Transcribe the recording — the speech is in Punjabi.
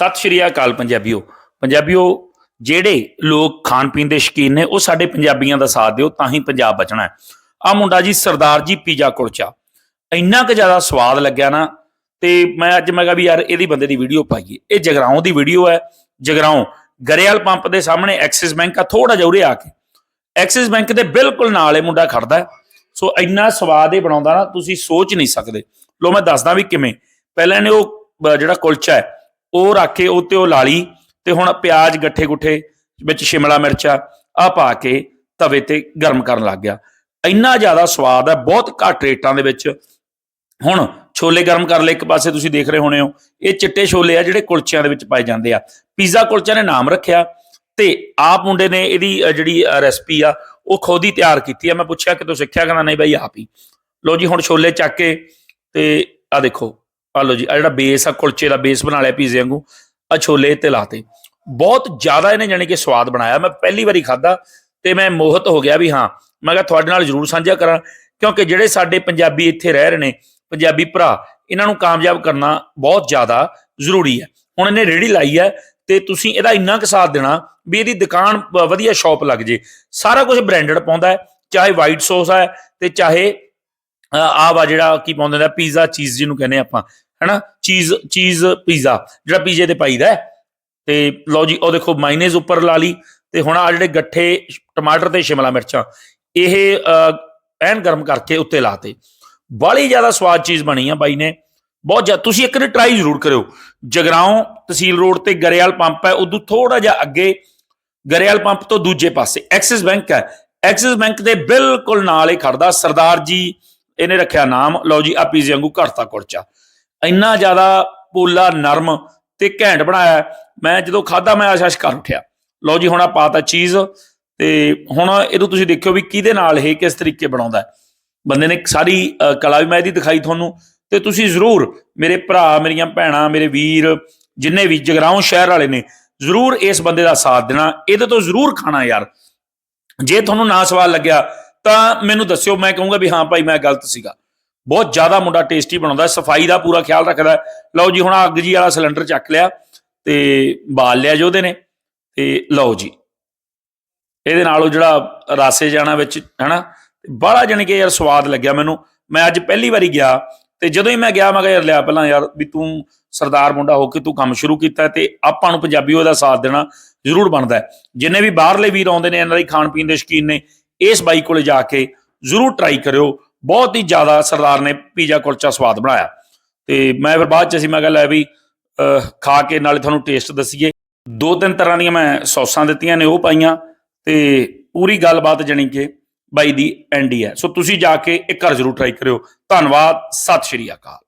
ਸਤਿ ਸ਼੍ਰੀ ਅਕਾਲ ਪੰਜਾਬੀਓ। ਪੰਜਾਬੀਓ, ਜਿਹੜੇ ਲੋਕ ਖਾਣ ਪੀਣ ਦੇ ਸ਼ੌਕੀਨ ਨੇ, ਉਹ ਸਾਡੇ ਪੰਜਾਬੀਆਂ ਦਾ ਸਾਥ ਦਿਓ, ਤਾਂ ਹੀ ਪੰਜਾਬ ਬਚਣਾ ਹੈ। ਆ ਮੁੰਡਾ ਜੀ ਸਰਦਾਰ ਜੀ ਪੀਜ਼ਾ ਕੁਲਚਾ। ਇੰਨਾ ਕੁ ਜ਼ਿਆਦਾ ਸਵਾਦ ਲੱਗਿਆ ਨਾ, ਤੇ ਮੈਂ ਅੱਜ ਮੈਂ ਕਿਹਾ ਵੀ ਯਾਰ ਇਹਦੀ ਬੰਦੇ ਦੀ ਵੀਡੀਓ ਪਾਈਏ। ਇਹ ਜਗਰਾਉਂ ਦੀ ਵੀਡੀਓ ਹੈ। ਜਗਰਾਉਂ, ਗਰੇਵਾਲ ਪੰਪ ਦੇ ਸਾਹਮਣੇ ਐਕਸਿਸ ਬੈਂਕ ਆ ਥੋੜਾ ਜਿਹਾ ਉਰੇ ਆ ਕੇ। ਐਕਸਿਸ ਬੈਂਕ ਦੇ ਬਿਲਕੁਲ ਨਾਲ ਇਹ ਮੁੰਡਾ ਖੜਦਾ ਸੋ ਇੰਨਾ ਸਵਾਦ ਇਹ ਬਣਾਉਂਦਾ ਨਾ, ਤੁਸੀਂ ਸੋਚ ਨਹੀਂ ਸਕਦੇ। ਲੋ ਮੈਂ ਦੱਸਦਾ ਵੀ ਕਿਵੇਂ। ਪਹਿਲਾਂ ਇਹਨੇ ਉਹ ਜਿਹੜਾ ਕੁਲਚਾ ਹੈ ਉਹ ਰੱਖ ਕੇ ਉਹ ਤੇ ਉਹ ਲਾਲੀ ਤੇ ਹੁਣ ਪਿਆਜ਼ ਗੱਠੇ ਗੁੱਠੇ ਵਿੱਚ ਸ਼ਿਮਲਾ ਮਿਰਚਾ ਆ ਪਾ ਕੇ ਤਵੇ ਤੇ ਗਰਮ ਕਰਨ ਲੱਗ ਗਿਆ। ਇੰਨਾ ਜ਼ਿਆਦਾ ਸਵਾਦ ਹੈ, ਬਹੁਤ ਘੱਟ ਰੇਟਾਂ ਦੇ ਵਿੱਚ। ਹੁਣ ਛੋਲੇ ਗਰਮ ਕਰ ਲਏ, ਇੱਕ ਪਾਸੇ ਤੁਸੀਂ ਦੇਖ ਰਹੇ ਹੋਣੇ ਹੋ, ਇਹ ਚਿੱਟੇ ਛੋਲੇ ਆ ਜਿਹੜੇ ਕੁਲਚਿਆਂ ਦੇ ਵਿੱਚ ਪਾਏ ਜਾਂਦੇ ਆ। ਪੀਜ਼ਾ ਕੁਲਚਿਆਂ ਨੇ ਨਾਮ ਰੱਖਿਆ ਤੇ ਆਪ ਮੁੰਡੇ ਨੇ ਇਹਦੀ ਜਿਹੜੀ ਰੈਸਪੀ ਆ, ਉਹ ਖੁਦ ਹੀ ਤਿਆਰ ਕੀਤੀ ਆ। ਮੈਂ ਪੁੱਛਿਆ ਕਿ ਤੂੰ ਸਿੱਖਿਆ ਕਹਿੰਦਾ, ਨਹੀਂ ਬਾਈ, ਆਪ ਹੀ। ਲੋ ਜੀ, ਹੁਣ ਛੋਲੇ ਚੱਕ ਕੇ ਤੇ ਆ ਦੇਖੋ ਆ ਲੋ ਜੀ ਆ ਜਿਹੜਾ ਬੇਸ ਆ, ਕੁਲਚੇ ਦਾ ਬੇਸ ਬਣਾ ਲਿਆ ਪੀਜ਼ੇ ਵਾਂਗੂ ਆ ਛੋਲੇ ਤੇ ਲਾਤੇ। ਬਹੁਤ ਜ਼ਿਆਦਾ ਇਹਨੇ ਜਾਣੀ ਕਿ ਸਵਾਦ ਬਣਾਇਆ। ਮੈਂ ਪਹਿਲੀ ਵਾਰੀ ਖਾਦਾ ਤੇ ਮੈਂ ਮੋਹਿਤ ਹੋ ਗਿਆ ਵੀ ਹਾਂ, ਮੈਂ ਕਿਹਾ ਤੁਹਾਡੇ ਨਾਲ ਜ਼ਰੂਰ ਸਾਂਝਾ ਕਰਾਂ, ਕਿਉਂਕਿ ਜਿਹੜੇ ਸਾਡੇ ਪੰਜਾਬੀ ਇੱਥੇ ਰਹਿ ਰਹੇ ਨੇ, ਪੰਜਾਬੀ ਭਰਾ, ਇਹਨਾਂ ਨੂੰ ਕਾਮਯਾਬ ਕਰਨਾ ਬਹੁਤ ਜ਼ਿਆਦਾ ਜ਼ਰੂਰੀ ਹੈ। ਹੁਣ ਇਹਨੇ ਰੇੜੀ ਲਾਈ ਹੈ ਤੇ ਤੁਸੀਂ ਇਹਦਾ ਇੰਨਾ ਕੁ ਸਾਥ ਦੇਣਾ ਵੀ ਇਹਦੀ ਦੁਕਾਨ ਵਧੀਆ ਸ਼ਾਪ ਲੱਗ ਜੇ। ਸਾਰਾ ਕੁਝ ਬ੍ਰਾਂਡਡ ਪਾਉਂਦਾ ਹੈ, ਚਾਹੇ ਵਾਈਟ ਸੌਸ ਹੈ ਤੇ ਚਾਹੇ ਆ ਵਾ ਜਿਹੜਾ ਕੀ ਪਾਉਂਦੇ ਨੇ, ਪੀਜ਼ਾ, ਚੀਜ਼ ਜਿਹਨੂੰ ਕਹਿੰਦੇ ਆਪਾਂ, ਹੈਨਾ? ਚੀਜ਼ ਚੀਜ਼, ਪੀਜ਼ਾ, ਜਿਹੜਾ ਪੀਜ਼ੇ ਤੇ ਪਾਈਦਾ ਹੈ। ਤੇ ਲਓ ਜੀ, ਉਹ ਦੇਖੋ ਮਾਈਨੇਜ਼ ਉੱਪਰ ਲਾ ਲਈ, ਤੇ ਹੁਣ ਆ ਜਿਹੜੇ ਗੱਠੇ, ਟਮਾਟਰ ਤੇ ਸ਼ਿਮਲਾ ਮਿਰਚਾਂ, ਇਹ ਐਨ ਗਰਮ ਕਰਕੇ ਉੱਤੇ ਲਾਤੇ ਬੜੀ ਜ਼ਿਆਦਾ ਸਵਾਦ ਚੀਜ਼ ਬਣੀ ਆ ਬਾਈ ਨੇ। ਬਹੁਤ ਜ਼ਿਆਦਾ ਤੁਸੀਂ ਇੱਕ ਵਾਰੀ ਟਰਾਈ ਜ਼ਰੂਰ ਕਰਿਓ। ਜਗਰਾਉਂ ਤਹਿਸੀਲ ਰੋਡ ਤੇ ਗਰੇਵਾਲ ਪੰਪ ਹੈ, ਉਦੋਂ ਥੋੜਾ ਜਿਹਾ ਅੱਗੇ ਗਰੇਵਾਲ ਪੰਪ ਤੋਂ ਦੂਜੇ ਪਾਸੇ, ਐਕਸਿਸ ਬੈਂਕ ਹੈ। ਐਕਸਿਸ ਬੈਂਕ ਦੇ ਬਿਲਕੁਲ ਨਾਲ ਹੀ ਖੜਦਾ ਸਰਦਾਰ ਜੀ ਇਹਨੇ ਰੱਖਿਆ ਨਾਮ ਲਓ ਜੀ ਆ ਪੀਜ਼ੇ ਵਾਂਗੂ ਘਰਤਾ ਕੁਲਚਾ। ਇੰਨਾ ਜ਼ਿਆਦਾ ਪੋਲਾ ਨਰਮ ਤੇ ਘੈਂਟ ਬਣਾਇਆ ਮੈਂ ਜਦੋਂ ਖਾਦਾ ਮੈਂ ਆਸ਼ਾਸ਼ ਕਰ ਉੱਠਿਆ। ਲਓ ਜੀ ਹੁਣ ਆ ਪਾਤਾ ਚੀਜ਼ ਤੇ ਹੁਣ ਇਹਨੂੰ ਤੁਸੀਂ ਦੇਖਿਓ ਵੀ ਕਿਹਦੇ ਨਾਲ ਇਹ ਕਿਸ ਤਰੀਕੇ ਬਣਾਉਂਦਾ ਬੰਦੇ ਨੇ ਸਾਰੀ ਅ, ਕਲਾ ਵੀ ਮੈਂ ਇਹਦੀ ਦਿਖਾਈ ਤੁਹਾਨੂੰ ਤੇ ਤੁਸੀਂ ਜ਼ਰੂਰ ਮੇਰੇ ਭਰਾ ਮੇਰੀਆਂ ਭੈਣਾਂ ਮੇਰੇ ਵੀਰ ਜਿੰਨੇ ਵੀ ਜਗਰਾਉਂ ਸ਼ਹਿਰ ਵਾਲੇ ਨੇ ਜ਼ਰੂਰ ਇਸ ਬੰਦੇ ਦਾ ਸਾਥ ਦੇਣਾ। ਇਹਦੇ ਤੋਂ ਜ਼ਰੂਰ ਖਾਣਾ ਯਾਰ। ਜੇ ਤੁਹਾਨੂੰ ਨਾ ਸਵਾਲ ਲੱਗਿਆ ਤਾਂ ਮੈਨੂੰ ਦੱਸਿਓ, ਮੈਂ ਕਹੂੰਗਾ ਵੀ ਹਾਂ ਭਾਈ, ਮੈਂ ਗਲਤ ਸੀਗਾ। ਬਹੁਤ ਜ਼ਿਆਦਾ ਮੁੰਡਾ ਟੇਸਟੀ ਬਣਾਉਂਦਾ, ਸਫ਼ਾਈ ਦਾ ਪੂਰਾ ਖਿਆਲ ਰੱਖਦਾ। ਲਓ ਜੀ, ਹੁਣ ਅੱਗ ਜੀ ਵਾਲਾ ਸਿਲੰਡਰ ਚੱਕ ਲਿਆ ਤੇ ਬਾਲ ਲਿਆ ਜੀ ਉਹਦੇ ਨੇ ਤੇ ਲਓ ਜੀ। ਇਹਦੇ ਨਾਲ ਉਹ ਜਿਹੜਾ ਰਾਸੇ ਜਾਣਾ ਵਿੱਚ, ਹਨਾ ਬੜਾ ਜਾਣੀ ਕਿ ਯਾਰ ਸਵਾਦ ਲੱਗਿਆ ਮੈਨੂੰ। ਮੈਂ ਅੱਜ ਪਹਿਲੀ ਵਾਰੀ ਗਿਆ ਤੇ ਜਦੋਂ ਹੀ ਮੈਂ ਗਿਆ, ਮੈਂ ਕਿਹਾ ਯਾਰ, ਲਿਆ ਪਹਿਲਾਂ ਯਾਰ ਵੀ ਤੂੰ ਸਰਦਾਰ ਮੁੰਡਾ ਹੋ ਕੇ ਤੂੰ ਕੰਮ ਸ਼ੁਰੂ ਕੀਤਾ ਤੇ ਆਪਾਂ ਨੂੰ ਪੰਜਾਬੀ ਉਹਦਾ ਸਾਥ ਦੇਣਾ ਜ਼ਰੂਰ ਬਣਦਾ ਜਿੰਨੇ ਵੀ ਬਾਹਰਲੇ ਵੀਰ ਆਉਂਦੇ ਨੇ, ਇਹਨਾਂ ਦੀ ਖਾਣ ਪੀਣ ਦੇ ਸ਼ੌਕੀਨ ਨੇ ਇਸ ਬਾਈ ਕੋਲੇ ਜਾ ਕੇ ਜ਼ਰੂਰ ਟਰਾਈ ਕਰਿਓ। ਬਹੁਤ ਹੀ ਜ਼ਿਆਦਾ ਸਰਦਾਰ ਨੇ ਪੀਜ਼ਾ ਕੁਲਚਾ ਸਵਾਦ ਬਣਾਇਆ। ਤੇ ਮੈਂ ਫਿਰ ਬਾਅਦ ਚ ਅਸੀਂ ਮੈਂ ਕਿਹਾ ਲੈ ਵੀ ਖਾ ਕੇ ਨਾਲੇ ਤੁਹਾਨੂੰ ਟੇਸਟ ਦਸੀਏ। ਦੋ ਤਿੰਨ ਤਰ੍ਹਾਂ ਦੀਆਂ ਮੈਂ ਸੌਸਾਂ ਦਿੱਤੀਆਂ ਨੇ, ਉਹ ਪਾਈਆਂ ਤੇ ਪੂਰੀ ਗੱਲਬਾਤ ਜਣੀ ਕਿ ਬਾਈ ਦੀ ਐਂਡੀ ਹੈ ਸੋ ਤੁਸੀਂ ਜਾ ਕੇ ਇੱਕ ਵਾਰ ਜ਼ਰੂਰ ਟਰਾਈ ਕਰਿਓ। ਧੰਨਵਾਦ, ਸਤਿ ਸ਼੍ਰੀ ਅਕਾਲ।